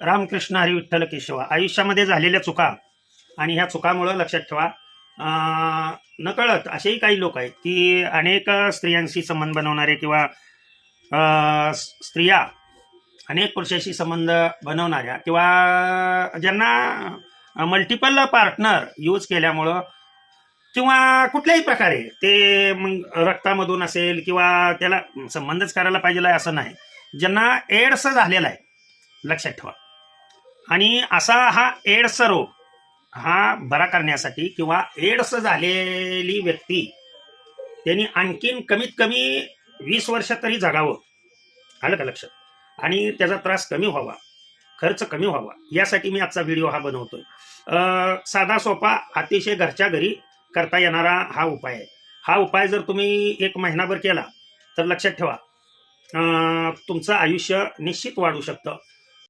रामकृष्ण हरी विठ्ठल केशवा आयुष्यामध्ये झालेल्या चुका आणि ह्या चुकामुळं लक्षात ठेवा नकळत असेही काही लोक आहेत की अनेक स्त्रियांशी संबंध बनवणारे किंवा स्त्रिया अनेक पुरुषाशी संबंध बनवणाऱ्या किंवा ज्यांना मल्टिपल पार्टनर यूज केल्यामुळं किंवा कुठल्याही प्रकारे ते मग रक्तामधून असेल किंवा त्याला संबंधच करायला पाहिजे असं नाही. ज्यांना एड्स झालेला आहे लक्षात ठेवा. आणि असा हा एड्स रोग हा बरा करण्यासाठी किंवा एड्स झालेली व्यक्ती त्यांनी आणखीन कमीत कमी वीस वर्ष तरी जगावं. आलं का लक्षात? आणि त्याचा त्रास कमी व्हावा खर्च कमी व्हावा. यासाठी मी आजचा व्हिडिओ हा बनवतोय. साधा सोपा अतिशय घरच्या घरी करता येणारा हा उपाय आहे. हा उपाय जर तुम्ही एक महिनाभर केला तर लक्षात ठेवा. तुमचं आयुष्य निश्चित वाढू शकतं.